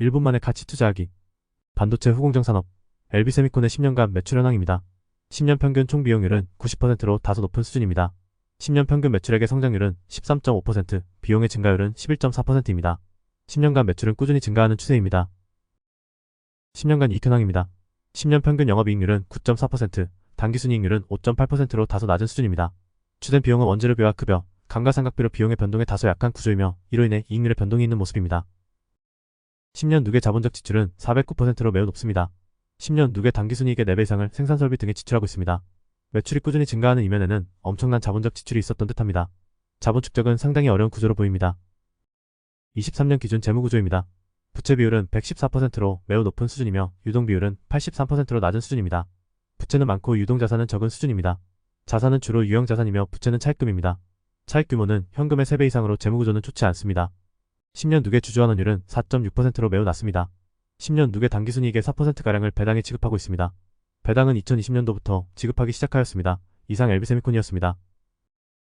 1분 만에 가치 투자하기. 반도체 후공정 산업. LB세미콘의 10년간 매출 현황입니다. 10년 평균 총 비용률은 90%로 다소 높은 수준입니다. 10년 평균 매출액의 성장률은 13.5%, 비용의 증가율은 11.4%입니다. 10년간 매출은 꾸준히 증가하는 추세입니다. 10년간 이익 현황입니다. 10년 평균 영업이익률은 9.4%, 당기순이익률은 5.8%로 다소 낮은 수준입니다. 주된 비용은 원재료비와 급여, 감가상각비로 비용의 변동에 다소 약한 구조이며 이로 인해 이익률의 변동이 있는 모습입니다. 10년 누계 자본적 지출은 409%로 매우 높습니다. 10년 누계 당기순이익의 4배 이상을 생산설비 등에 지출하고 있습니다. 매출이 꾸준히 증가하는 이면에는 엄청난 자본적 지출이 있었던 듯합니다. 자본 축적은 상당히 어려운 구조로 보입니다. 23년 기준 재무구조입니다. 부채 비율은 114%로 매우 높은 수준이며 유동 비율은 83%로 낮은 수준입니다. 부채는 많고 유동 자산은 적은 수준입니다. 자산은 주로 유형 자산이며 부채는 차입금입니다. 차입 규모는 현금의 3배 이상으로 재무구조는 좋지 않습니다. 10년 누계 주주환원율은 4.6%로 매우 낮습니다. 10년 누계 당기순이익의 4%가량을 배당에 지급하고 있습니다. 배당은 2020년도부터 지급하기 시작하였습니다. 이상 엘비세미콘이었습니다.